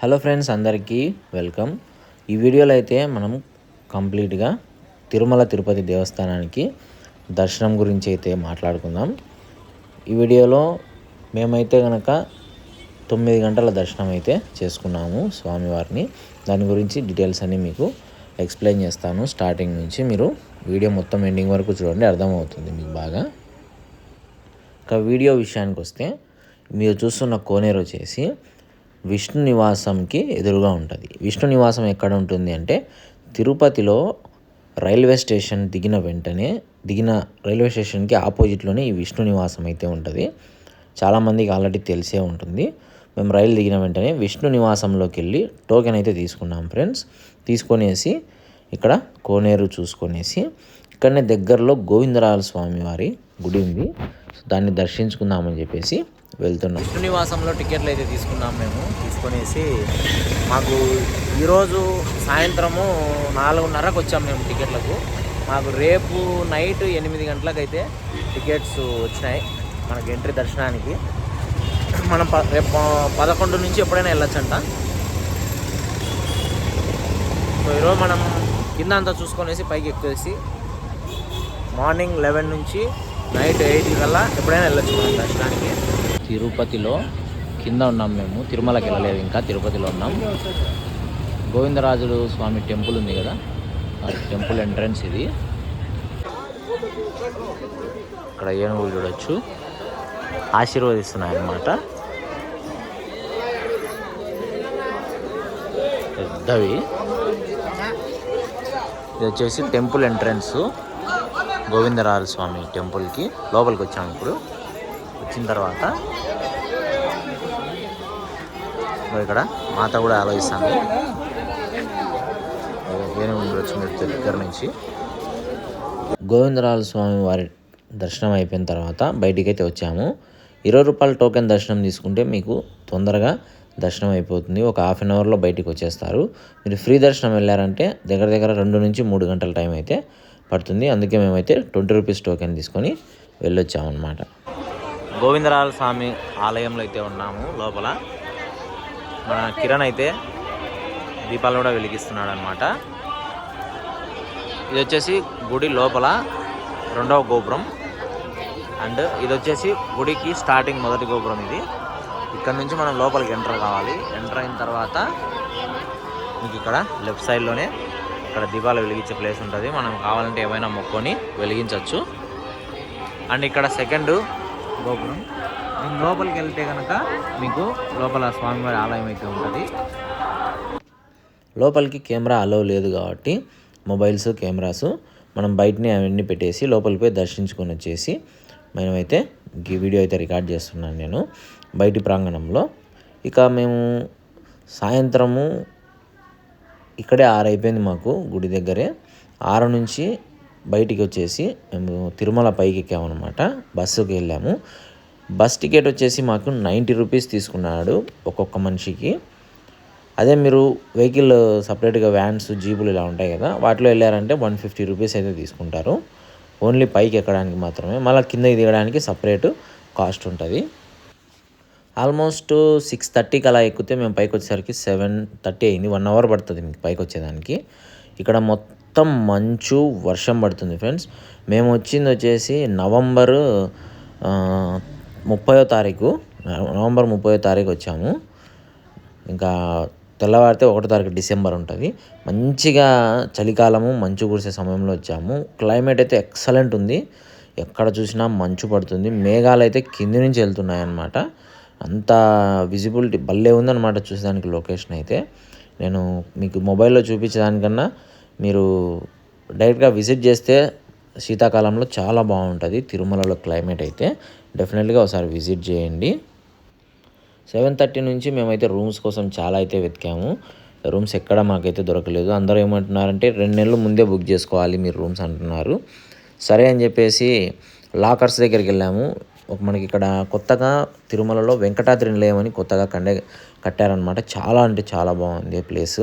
Hello friends అందరికీ welcome. ఈ వీడియోలో అయితే మనం కంప్లీట్గా తిరుమల తిరుపతి దేవస్థానానికి దర్శనం గురించి అయితే మాట్లాడుకుందాం. ఈ వీడియోలో మేమైతే కనుక తొమ్మిది గంటల దర్శనం అయితే చేసుకున్నాము స్వామివారిని. దాని గురించి డీటెయిల్స్ అన్నీ మీకు ఎక్స్ప్లెయిన్ చేస్తాను. స్టార్టింగ్ నుంచి మీరు వీడియో మొత్తం ఎండింగ్ వరకు చూడండి అర్థమవుతుంది మీకు బాగా. ఇక వీడియో విషయానికి వస్తే మీరు చూస్తున్న కోనేరు వచ్చేసి విష్ణు నివాసంకి ఎదురుగా ఉంటుంది. విష్ణు నివాసం ఎక్కడ ఉంటుంది అంటే తిరుపతిలో రైల్వే స్టేషన్ దిగిన వెంటనే దిగిన రైల్వే స్టేషన్కి ఆపోజిట్లోనే ఈ విష్ణు నివాసం అయితే ఉంటుంది. చాలామందికి ఆల్రెడీ తెలిసే ఉంటుంది. మేము రైలు దిగిన వెంటనే విష్ణు నివాసంలోకి వెళ్ళి టోకెన్ అయితే తీసుకున్నాం ఫ్రెండ్స్. తీసుకొనేసి ఇక్కడ కోనేరు చూసుకొనేసి ఇక్కడనే దగ్గరలో గోవిందరాల స్వామి వారి గుడి ఉంది. దాన్ని దర్శించుకుందామని చెప్పేసి వెళ్తున్నాం. విష్ణు నివాసంలో టికెట్లు అయితే తీసుకున్నాం మేము. తీసుకునేసి మాకు ఈరోజు సాయంత్రము నాలుగున్నరకు వచ్చాం మేము టికెట్లకు. మాకు రేపు నైట్ ఎనిమిది గంటలకు అయితే టికెట్స్ వచ్చినాయి మనకి ఎంట్రీ దర్శనానికి. మనం ప రేపు పదకొండు నుంచి ఎప్పుడైనా వెళ్ళొచ్చంట. సో ఈరోజు మనం కింద అంతా చూసుకొనేసి పైకి ఎక్కువేసి మార్నింగ్ లెవెన్ నుంచి నైట్ ఎయిట్ కల్లా ఎప్పుడైనా వెళ్ళొచ్చు మనం దర్శనానికి. తిరుపతిలో కింద ఉన్నాం మేము. తిరుమలకి వెళ్ళలేదు ఇంకా తిరుపతిలో ఉన్నాం. గోవిందరాజుడు స్వామి టెంపుల్ ఉంది కదా ఆ టెంపుల్ ఎంట్రన్స్ ఇది. ఇక్కడ ఏనుగులు చూడొచ్చు. ఆశీర్వదిస్తున్నాయి అన్నమాట పెద్దవి. ఇది వచ్చేసి టెంపుల్ ఎంట్రన్స్. గోవిందరాజ స్వామి టెంపుల్కి లోపలికి వచ్చాము ఇప్పుడు. వచ్చిన తర్వాత ఇక్కడ మాత కూడా ఆలోచిస్తాను ఏనుగు ఉండొచ్చు మీరు దగ్గర నుంచి. గోవిందరాజు స్వామి వారి దర్శనం అయిపోయిన తర్వాత బయటికి అయితే వచ్చాము. ఇరవై రూపాయల టోకెన్ దర్శనం తీసుకుంటే మీకు తొందరగా దర్శనం అయిపోతుంది. ఒక హాఫ్ అన్ అవర్లో బయటికి వచ్చేస్తారు. మీరు ఫ్రీ దర్శనం వెళ్ళారంటే దగ్గర దగ్గర రెండు నుంచి మూడు గంటల టైం అయితే పడుతుంది. అందుకే మేమైతే ట్వంటీ రూపీస్ టోకెన్ తీసుకొని వెళ్ళొచ్చామన్నమాట. గోవిందరాజ స్వామి ఆలయంలో అయితే ఉన్నాము లోపల. మన కిరణ్ అయితే దీపాలు కూడా వెలిగిస్తున్నాడు అనమాట ఇది వచ్చేసి గుడి లోపల రెండవ గోపురం. అండ్ ఇది వచ్చేసి గుడికి స్టార్టింగ్ మొదటి గోపురం ఇది. ఇక్కడ నుంచి మనం లోపలికి ఎంటర్ కావాలి. ఎంటర్ అయిన తర్వాత మీకు ఇక్కడ లెఫ్ట్ సైడ్లోనే ఇక్కడ దీపాలు వెలిగించే ప్లేస్ ఉంటుంది. మనం కావాలంటే ఏమైనా మొక్కొని వెలిగించవచ్చు అండ్ ఇక్కడ సెకండ్ గోపురం. దీని లోపలికి వెళ్తే కనుక మీకు లోపల స్వామివారి ఆలయం అయితే ఉంటుంది. లోపలికి కెమెరా అలవ్ లేదు కాబట్టి మొబైల్స్ కెమెరాస్ మనం బయటనే అవన్నీ పెట్టేసి లోపలికి పోయి దర్శించుకొని వచ్చేసి మేమైతే ఈ వీడియో అయితే రికార్డ్ చేస్తున్నాను నేను బయటి ప్రాంగణంలో. ఇక మేము సాయంత్రము ఇక్కడే ఆరు అయిపోయింది మాకు గుడి దగ్గరే. ఆరు నుంచి బయటికి వచ్చేసి మేము తిరుమల పైకి ఎక్కామన్నమాట బస్సుకి వెళ్ళాము. బస్ టికెట్ వచ్చేసి మాకు నైంటీ రూపీస్ తీసుకున్నాడు ఒక్కొక్క మనిషికి. అదే మీరు వెహికల్ సపరేట్గా వ్యాన్స్ జీపులు ఇలా ఉంటాయి కదా వాటిలో వెళ్ళారంటే వన్ ఫిఫ్టీ రూపీస్ అయితే తీసుకుంటారు. ఓన్లీ పైకి ఎక్కడానికి మాత్రమే. మళ్ళీ కిందకి దిగడానికి సపరేట్ కాస్ట్ ఉంటుంది. ఆల్మోస్ట్ సిక్స్ థర్టీకి అలా ఎక్కితే మేము పైకి వచ్చేసరికి సెవెన్ థర్టీ అయింది. వన్ అవర్ పడుతుంది మీకు పైకి వచ్చేదానికి ఇక్కడ మొత్తం మంచు వర్షం పడుతుంది ఫ్రెండ్స్. మేము వచ్చింది వచ్చేసి నవంబర్ ముప్పయో తారీఖు. నవంబర్ ముప్పయో తారీఖు వచ్చాము. ఇంకా తెల్లవారితే ఒకటో తారీఖు డిసెంబర్ ఉంటుంది. మంచిగా చలికాలము మంచు కురిసే సమయంలో వచ్చాము. క్లైమేట్ అయితే ఎక్సలెంట్ ఉంది. ఎక్కడ చూసినా మంచు పడుతుంది. మేఘాలు అయితే కింది నుంచి వెళ్తున్నాయి అన్నమాట అంత విజిబిలిటీ భలే ఉందన్నమాట చూసేదానికి లొకేషన్ అయితే. నేను మీకు మొబైల్లో చూపించేదానికన్నా మీరు డైరెక్ట్గా విజిట్ చేస్తే శీతాకాలంలో చాలా బాగుంటుంది తిరుమలలో క్లైమేట్ అయితే. డెఫినెట్గా ఒకసారి విజిట్ చేయండి. సెవెన్ థర్టీ నుంచి మేమైతే రూమ్స్ కోసం చాలా అయితే వెతికాము. రూమ్స్ ఎక్కడ మాకైతే దొరకలేదు. అందరూ ఏమంటున్నారంటే రెండు నెలలు ముందే బుక్ చేసుకోవాలి మీరు రూమ్స్ అంటున్నారు. సరే అని చెప్పేసి లాకర్స్ దగ్గరికి వెళ్ళాము. ఒక మనకి ఇక్కడ కొత్తగా తిరుమలలో వెంకటాద్రి నిలయం అని కొత్తగా కండే కట్టారనమాట చాలా అంటే చాలా బాగుంది ప్లేస్.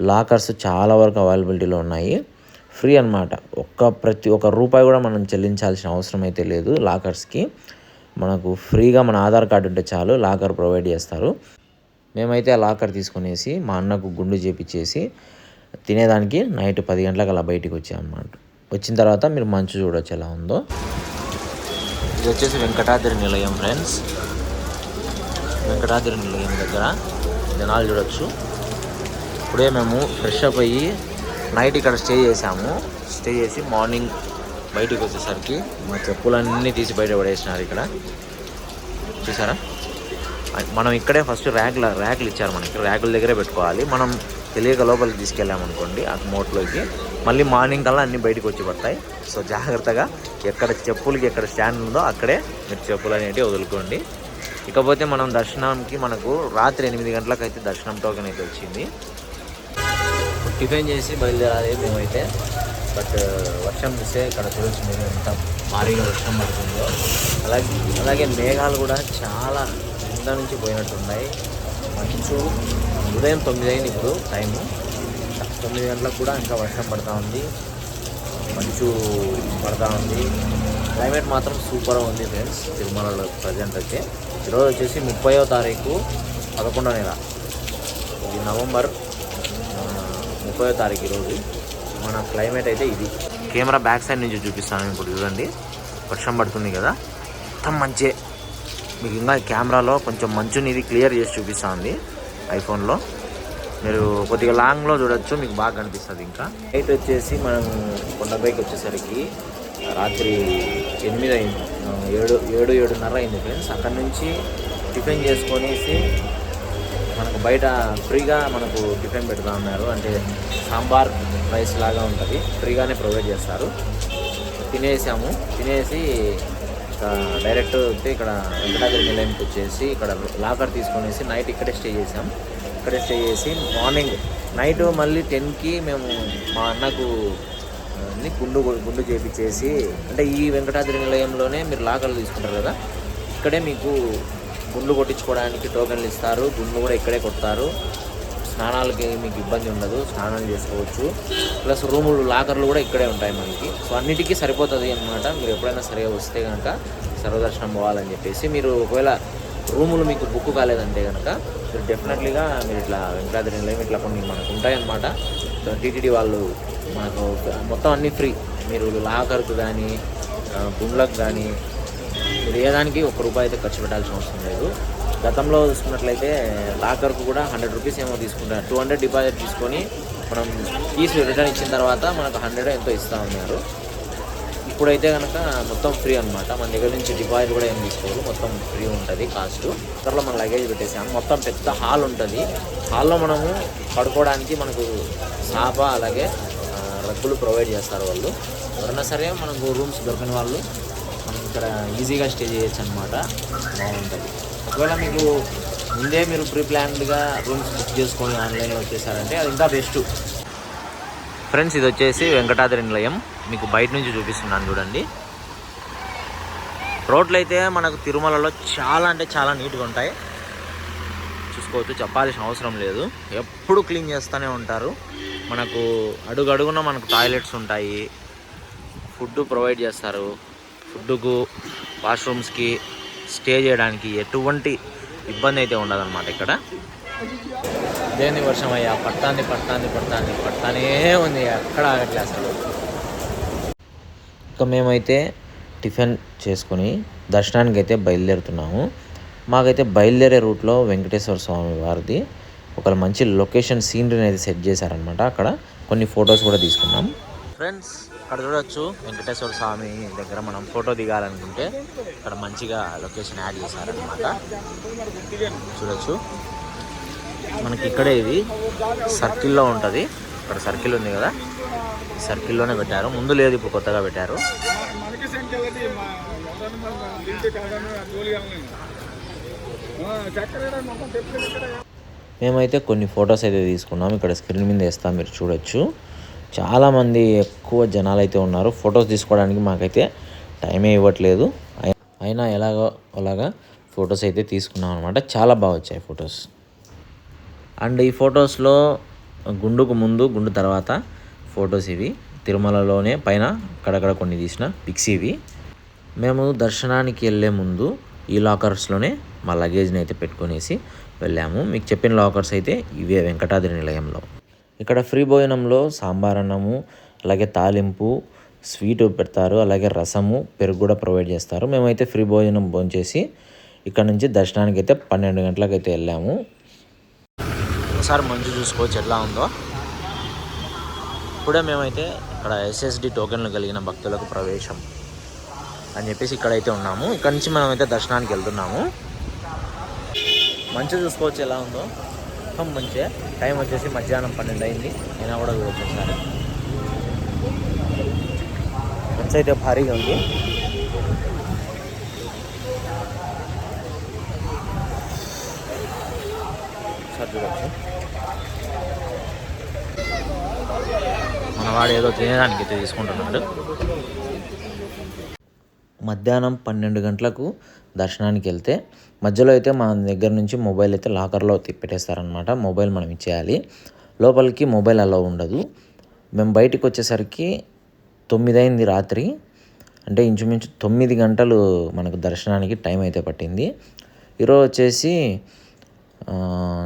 లాకర్స్ చాలా వరకు అవైలబిలిటీలో ఉన్నాయి. ఫ్రీ అన్నమాట. ఒక్క ప్రతి ఒక్క రూపాయి కూడా మనం చెల్లించాల్సిన అవసరం అయితే లేదు లాకర్స్కి. మనకు ఫ్రీగా మన ఆధార్ కార్డు ఉంటే చాలు లాకర్ ప్రొవైడ్ చేస్తారు. మేమైతే ఆ లాకర్ తీసుకునేసి మా అన్నకు గుండు చేపించేసి తినేదానికి నైట్ పది గంటలకు అలా బయటికి వచ్చామన్నమాట. వచ్చిన తర్వాత మీరు మంచు చూడొచ్చు ఎలా ఉందో. ఇది వచ్చేసి వెంకటాద్రి నిలయం ఫ్రెండ్స్ వెంకటాద్రి నిలయం దగ్గర జనాలు చూడొచ్చు. ఇప్పుడే మేము ఫ్రెష్ అప్ అయ్యి నైట్ ఇక్కడ స్టే చేసాము. స్టే చేసి మార్నింగ్ బయటికి వచ్చేసరికి మా చెప్పులన్నీ తీసి బయట పడేసినారు ఇక్కడ. చూసారా? మనం ఇక్కడే ఫస్ట్ ర్యాక్ల ర్యాక్లు ఇచ్చారు మనకి. ర్యాకుల దగ్గరే పెట్టుకోవాలి. మనం తెలియక లోపలికి తీసుకెళ్ళామనుకోండి ఆ మోట్లోకి. మళ్ళీ మార్నింగ్ కల్లా అన్నీ బయటకు వచ్చి పడతాయి. సో జాగ్రత్తగా ఎక్కడ చెప్పులకి ఎక్కడ స్టాండ్ ఉందో అక్కడే మీరు చెప్పులు అనేటివి వదులుకోండి. ఇకపోతే మనం దర్శనంకి మనకు రాత్రి ఎనిమిది గంటలకు అయితే దర్శనం టోకెన్ అయితే వచ్చింది. టిఫిన్ చేసి బయలుదేరాలి మేమైతే. బట్ వర్షం చూస్తే ఇక్కడ చూడొచ్చు మీరు ఎంత భారీగా వర్షం పడుతుందో. అలాగే అలాగే మేఘాలు కూడా చాలా కింద నుంచి పోయినట్టున్నాయి మంచు ఉదయం తొమ్మిది అయింది ఇప్పుడు టైము. తొమ్మిది గంటలకు కూడా ఇంకా వర్షం పడతా ఉంది. మంచు పడతా ఉంది. క్లైమేట్ మాత్రం సూపర్ ఉంది ఫ్రెండ్స్ తిరుమలలో ప్రజెంట్ అయితే ఈరోజు వచ్చేసి ముప్పయో తారీఖు పదకొండో నెల. ఇది నవంబర్ ముప్పయో తారీఖు ఈరోజు. మన క్లైమేట్ అయితే ఇది. కెమెరా బ్యాక్ సైడ్ నుంచి చూపిస్తాను ఇప్పుడు చూడండి. వర్షం పడుతుంది కదా. మొత్తం మంచే. మీకు ఇంకా కెమెరాలో కొంచెం మంచుని ఇది క్లియర్ చేసి చూపిస్తుంది. ఐఫోన్లో. మీరు కొద్దిగా లాంగ్లో చూడొచ్చు మీకు బాగా కనిపిస్తుంది ఇంకా. నైట్ వచ్చేసి మనం కొండపైకి వచ్చేసరికి రాత్రి ఎనిమిది అయింది. ఏడు ఏడు ఏడున్నర అయింది ఫ్రెండ్స్. అక్కడ నుంచి టిఫిన్ చేసుకొనేసి మనకు బయట ఫ్రీగా మనకు టిఫిన్ పెడతా ఉన్నారు. అంటే సాంబార్ రైస్ లాగా ఉంటుంది. ఫ్రీగానే ప్రొవైడ్ చేస్తారు. తినేసాము. తినేసి డైరెక్ట్ అయితే ఇక్కడ వెంకటాద్రి నిలయంకి వచ్చేసి ఇక్కడ లాకర్ తీసుకునేసి నైట్ ఇక్కడే స్టే చేసాం ఇక్కడే స్టే చేసి మార్నింగ్ నైట్ మళ్ళీ టెన్కి మేము మా అన్నకు గుండు గుండు చేపించేసి అంటే ఈ వెంకటాద్రి నిలయంలోనే మీరు లాకర్లు తీసుకుంటారు కదా ఇక్కడే మీకు గుండు కొట్టించుకోవడానికి టోకెన్లు ఇస్తారు గుండు కూడా ఇక్కడే కొడతారు. స్నానాలకి మీకు ఇబ్బంది ఉండదు స్నానాలు చేసుకోవచ్చు. ప్లస్ రూములు లాకర్లు కూడా ఇక్కడే ఉంటాయి మనకి. సో అన్నిటికీ సరిపోతుంది అనమాట మీరు ఎప్పుడైనా సరిగా వస్తే కనుక సర్వదర్శనం పోవాలని చెప్పేసి మీరు ఒకవేళ రూములు మీకు బుక్ కాలేదంటే కనుక మీరు డెఫినెట్లీగా మీరు ఇట్లా వెంకటాద్రి నిలయం ఇట్లా కొన్ని మనకు ఉంటాయన్నమాట టీటీడీ వాళ్ళు మనకు మొత్తం అన్నీ ఫ్రీ. మీరు లాకర్కు కానీ గుండ్లకు కానీ మీరు ఏదానికి ఒక ఒక్క రూపాయి అయితే ఖర్చు పెట్టాల్సిన అవసరం లేదు. గతంలో చూసుకున్నట్లయితే లాకర్కు కూడా హండ్రెడ్ రూపీస్ ఏమో తీసుకుంటారు టూ హండ్రెడ్ డిపాజిట్ తీసుకొని మనం కీస్ రిటర్న్ ఇచ్చిన తర్వాత మనకు హండ్రెడ్ ఎంతో ఇస్తూ ఉన్నారు. ఇప్పుడైతే కనుక మొత్తం ఫ్రీ అనమాట మన దగ్గర నుంచి డిపాజిట్ కూడా ఏం తీసుకోరు మొత్తం ఫ్రీ ఉంటుంది కాస్ట్. ఇతరులో మన లగేజ్ పెట్టేసాము మొత్తం పెద్ద హాల్ ఉంటుంది. హాల్లో మనము పడుకోవడానికి మనకు సాప అలాగే రగ్గులు ప్రొవైడ్ చేస్తారు వాళ్ళు. ఎవరైనా సరే మనకు రూమ్స్ దొరకని వాళ్ళు మనం ఇక్కడ ఈజీగా స్టే చేయొచ్చు అనమాట బాగుంటుంది. ఒకవేళ మీకు ముందే మీరు ప్రీ ప్లాన్డ్గా రూమ్స్ బుక్ చేసుకొని ఆన్లైన్లో వచ్చేసారంటే అది ఇంకా బెస్ట్ ఫ్రెండ్స్ ఇది వచ్చేసి వెంకటాద్రి నిలయం. మీకు బయట నుంచి చూపిస్తున్నాను చూడండి. రోడ్లు అయితే మనకు తిరుమలలో చాలా అంటే చాలా నీట్గా ఉంటాయి. చూసుకోవచ్చు చెప్పాల్సిన అవసరం లేదు. ఎప్పుడు క్లీన్ చేస్తూనే ఉంటారు. మనకు అడుగడుగున మనకు టాయిలెట్స్ ఉంటాయి. ఫుడ్ ప్రొవైడ్ చేస్తారు. ఫుడ్కు వాష్రూమ్స్కి స్టే చేయడానికి ఎటువంటి ఇబ్బంది అయితే ఉండదన్నమాట ఇక్కడ. దేని వర్షం అయ్యా పట్టాన్ని పట్టాన్ని పట్టాన్ని పట్టానే ఉంది ఎక్కడ ఆగట్లే అసలు. ఇక మేమైతే టిఫిన్ చేసుకుని దర్శనానికి అయితే బయలుదేరుతున్నాము. మాకైతే బయలుదేరే రూట్లో వెంకటేశ్వర స్వామి వారిది. ఒక మంచి లొకేషన్ సీనరీని అయితే సెట్ చేశారనమాట అక్కడ. కొన్ని ఫొటోస్ కూడా తీసుకున్నాం. ఫ్రెండ్స్ అక్కడ చూడొచ్చు. వెంకటేశ్వర స్వామి దగ్గర మనం ఫోటో దిగాలనుకుంటే ఇక్కడ మంచిగా లొకేషన్ యాడ్ చేశారనమాట చూడొచ్చు. మనకి ఇక్కడే ఇది. సర్కిల్లో ఉంటుంది. ఇక్కడ సర్కిల్ ఉంది కదా. సర్కిల్లోనే పెట్టారు. ముందు లేదు ఇప్పుడు కొత్తగా పెట్టారు. మేమైతే కొన్ని ఫొటోస్ అయితే తీసుకున్నాం. ఇక్కడ స్క్రీన్ మీద వేస్తాం మీరు చూడొచ్చు. చాలామంది ఎక్కువ జనాలు అయితే ఉన్నారు. ఫొటోస్ తీసుకోవడానికి మాకైతే టైమే ఇవ్వట్లేదు. అయినా ఎలాగో అలాగా ఫొటోస్ అయితే తీసుకున్నాం అనమాట చాలా బాగా వచ్చాయి ఫొటోస్ అండ్ ఈ ఫొటోస్లో గుండుకు ముందు గుండు తర్వాత ఫొటోస్ ఇవి. తిరుమలలోనే పైన అక్కడక్కడ కొన్ని తీసిన పిక్స్ ఇవి. మేము దర్శనానికి వెళ్ళే ముందు ఈ లాకర్స్లోనే మా లగేజ్ని అయితే పెట్టుకునేసి వెళ్ళాము. మీకు చెప్పిన లాకర్స్ అయితే ఇవే వెంకటాద్రి నిలయంలో. ఇక్కడ ఫ్రీ భోజనంలో సాంబార్ అన్నము అలాగే తాలింపు స్వీట్ పెడతారు అలాగే రసము పెరుగు కూడా ప్రొవైడ్ చేస్తారు. మేమైతే ఫ్రీ భోజనం భోంచేసి ఇక్కడ నుంచి దర్శనానికి అయితే పన్నెండు గంటలకు అయితే వెళ్ళాము. ఒకసారి మంచు చూసుకోవచ్చు ఎట్లా ఉందో. ఇప్పుడే మేమైతే ఇక్కడ ఎస్ఎస్డి టోకెన్లు కలిగిన భక్తులకు ప్రవేశం అని చెప్పేసి ఇక్కడైతే ఉన్నాము. ఇక్కడ నుంచి మనమైతే దర్శనానికి వెళ్తున్నాము. మంచి చూసుకోవచ్చు ఎలా ఉందో. మొత్తం మంచిగా టైం వచ్చేసి మధ్యాహ్నం పన్నెండు అయింది. అయినా కూడా చూడొచ్చు మంచి అయితే భారీగా ఉంది. ఒకసారి చూడొచ్చు. మనవాడు ఏదో తినేదానికి అయితే తీసుకుంటున్నాడు. మధ్యాహ్నం పన్నెండు గంటలకు దర్శనానికి వెళ్తే మధ్యలో అయితే మన దగ్గర నుంచి మొబైల్ అయితే లాకర్లో తి- పెట్టేస్తారనమాట మొబైల్ మనం ఇచ్చేయాలి. లోపలికి మొబైల్ అలా ఉండదు. మేము బయటికి వచ్చేసరికి తొమ్మిది అయింది రాత్రి. అంటే ఇంచుమించు తొమ్మిది గంటలు మనకు దర్శనానికి టైం అయితే పట్టింది. ఈరోజు వచ్చేసి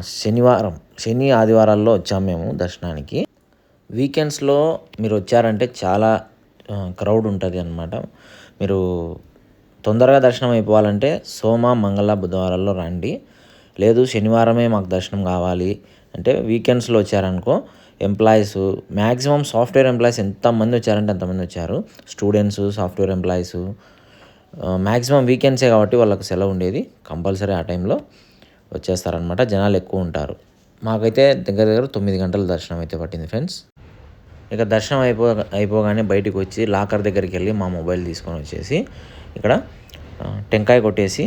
శనివారం శని ఆదివారాల్లో వచ్చాము మేము దర్శనానికి. వీకెండ్స్లో మీరు వచ్చారంటే చాలా క్రౌడ్ ఉంటుంది అనమాట మీరు తొందరగా దర్శనం అయిపోవాలంటే సోమ మంగళ బుధవారాల్లో రండి. లేదు శనివారమే మాకు దర్శనం కావాలి అంటే వీకెండ్స్లో వచ్చారనుకో ఎంప్లాయీస్ మ్యాక్సిమం సాఫ్ట్వేర్ ఎంప్లాయీస్ ఎంతమంది వచ్చారంటే అంతమంది వచ్చారు. స్టూడెంట్స్ సాఫ్ట్వేర్ ఎంప్లాయీస్ మ్యాక్సిమం వీకెండ్సే కాబట్టి వాళ్ళకు సెలవు ఉండేది. కంపల్సరీ ఆ టైంలో వచ్చేస్తారనమాట జనాలు ఎక్కువ ఉంటారు. మాకైతే దగ్గర దగ్గర తొమ్మిది గంటల దర్శనం అయితే పట్టింది ఫ్రెండ్స్ ఇక దర్శనం అయిపో అయిపోగానే బయటికి వచ్చి లాకర్ దగ్గరికి వెళ్ళి మా మొబైల్ తీసుకొని వచ్చేసి ఇక్కడ టెంకాయ కొట్టేసి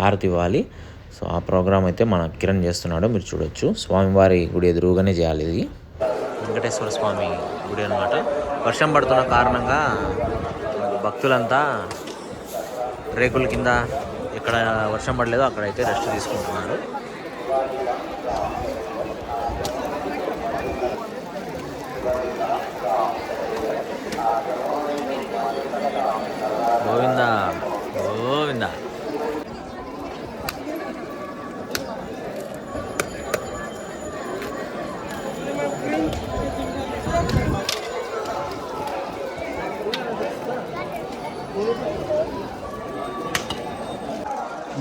హారతి ఇవ్వాలి. సో ఆ ప్రోగ్రామ్ అయితే మన కిరణ్ చేస్తున్నాడు మీరు చూడొచ్చు. స్వామివారి గుడి ఎదురుగానే చేయాలి ఇది. వెంకటేశ్వర స్వామి గుడి అనమాట వర్షం పడుతున్న కారణంగా భక్తులంతా రేకుల కింద ఎక్కడ వర్షం పడలేదో అక్కడైతే రెస్ట్ తీసుకుంటున్నారు. గోవింద గోవింద.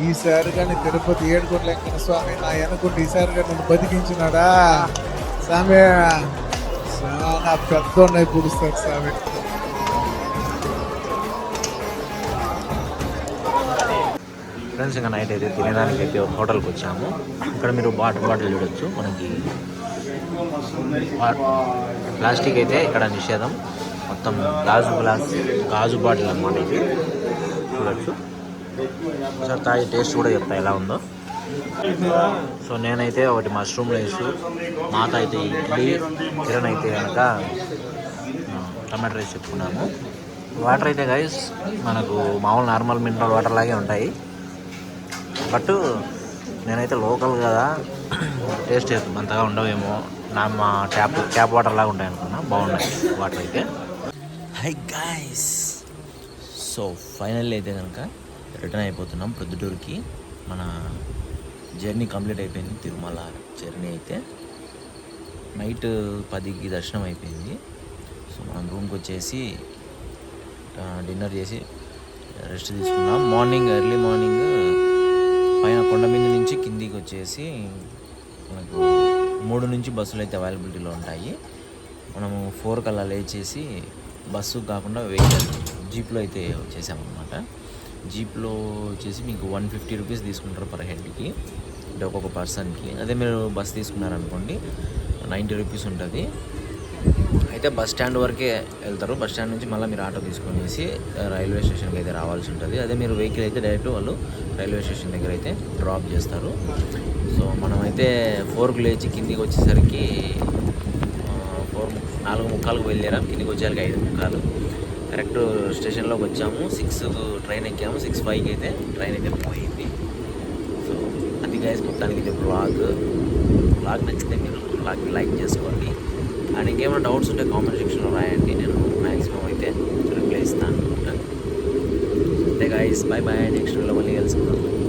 ఈసారి కానీ తిరుపతి ఏడుకోట్ల స్వామి నా అనుకుంటే ఈసారి కానీ నన్ను బతికించినాడా? స్వామి చాలా పెద్ద ఉన్నాయి పుడుస్తాడు స్వామి ఫ్రెండ్స్ ఇంకా నైట్ అయితే తినడానికి అయితే హోటల్కి వచ్చాము. ఇక్కడ మీరు వాటర్ బాటిల్ చూడొచ్చు. మనకి ప్లాస్టిక్ అయితే ఇక్కడ నిషేధం. మొత్తం గాజు గ్లాస్ గాజు బాటిల్ అన్నమాట ఇది. చూడొచ్చు. ఒకసారి తాగి టేస్ట్ కూడా చెప్తా ఎలా ఉందో. సో నేనైతే ఒకటి మష్రూమ్ రైస్ మాత అయితే ఇడ్లీ కిరణ్ అయితే కనుక టమాటో రైస్ చెప్పుకున్నాము. వాటర్ అయితే గైస్ మనకు మామూలు నార్మల్ మినరల్ వాటర్ లాగే ఉంటాయి. బట్ నేనైతే లోకల్ కదా టేస్ట్ అంతగా ఉండవేమో. నా మా ట్యాప్ ట్యాప్ వాటర్ లాగా ఉంటాయి అనుకున్నా. బాగున్నాయి వాటర్ అయితే. హై గాయస్ సో ఫైనల్ అయితే కనుక రిటర్న్ అయిపోతున్నాం ప్రొద్దుటూరుకి. మన జర్నీ కంప్లీట్ అయిపోయింది. తిరుమల జర్నీ అయితే. నైట్ పదికి దర్శనం అయిపోయింది. సో మనం రూమ్కి వచ్చేసి డిన్నర్ చేసి రెస్ట్ తీసుకున్నాం మార్నింగ్ ఎర్లీ మార్నింగ్ పైన కొండ మీద నుంచి కిందికి వచ్చేసి మనకు మూడు నుంచి బస్సులు అయితే అవైలబిలిటీలో ఉంటాయి. మనము ఫోర్ కల్లా లేచేసి బస్సు కాకుండా వెహికల్ జీప్లో అయితే వచ్చేసామన్నమాట జీప్లో వచ్చేసి మీకు వన్ ఫిఫ్టీ రూపీస్ తీసుకుంటారు పర్ హెడ్కి అంటే ఒక్కొక్క పర్సన్కి అదే మీరు బస్ తీసుకున్నారనుకోండి నైంటీ రూపీస్ ఉంటుంది. అయితే బస్ స్టాండ్ వరకే వెళ్తారు. బస్ స్టాండ్ నుంచి మళ్ళీ మీరు ఆటో తీసుకొనేసి రైల్వే స్టేషన్కి అయితే రావాల్సి ఉంటుంది. అదే మీరు వెహికల్ అయితే డైరెక్ట్ వాళ్ళు రైల్వే స్టేషన్ దగ్గర అయితే డ్రాప్ చేస్తారు. సో మనమైతే ఫోర్కి లేచి కిందికి వచ్చేసరికి ఫోర్ నాలుగు ముక్కాలకు బయలుదేరాం. కిందికి వచ్చేసరికి ఐదు ముక్కాలు. కరెక్ట్ స్టేషన్లోకి వచ్చాము. సిక్స్ ట్రైన్ ఎక్కాము. సిక్స్ ఫైవ్కి అయితే ట్రైన్ అయితే పోయింది. సో అది గైస్ మొత్తానికి ఇది బ్లాగ్ బ్లాగ్ నచ్చితే మీరు బ్లాగ్ని లైక్ చేసుకోండి. అండ్ ఇంకేమైనా డౌట్స్ ఉంటే కామెంట్ సెక్షన్లో రాయండి. నేను మ్యాక్సిమం అయితే రిప్లై ఇస్తాను. అంతే గాయస్ బాయ్ బాయ్ నెక్స్ట్ మళ్ళీ కలుసుకుందాం